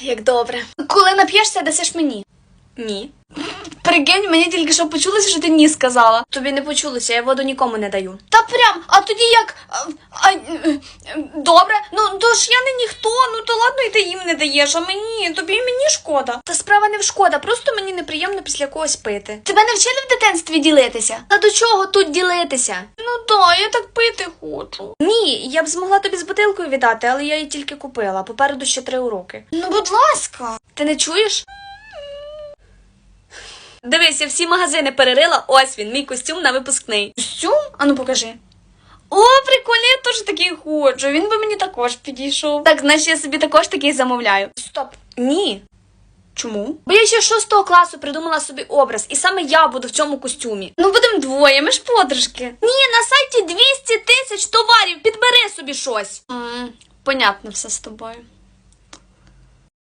Як добре. Коли нап'єшся, дасиш мені. Ні. Прикинь, мені тільки що почулося, що ти ні сказала. Тобі не почулося, я воду нікому не даю. Та прям, а тоді як. А, а, добре, ну то ж я не ніхто, і ти їм не даєш, а мені, тобі і мені шкода. Та справа не в шкода, просто мені неприємно після когось пити. Тебе не вчили в дитинстві ділитися? Та до чого тут ділитися? Ну то, я так пити хочу. Ні, я б змогла тобі з бутилкою віддати, але я її тільки купила. Попереду ще три уроки. Ну, будь ласка. Ти не чуєш? Дивись, я всі магазини перерила. Ось він, мій костюм на випускний. Костюм? Ану покажи. О, теж такий хочу. Він би мені також підійшов. Так, значить, я собі також такий замовляю. Стоп. Ні. Чому? Бо я ще з шостого класу придумала собі образ, і саме я буду в цьому костюмі. Ну, будемо двоє, ми ж подружки. Ні, на сайті 200 тисяч товарів, підбери собі щось. м понятно все з тобою.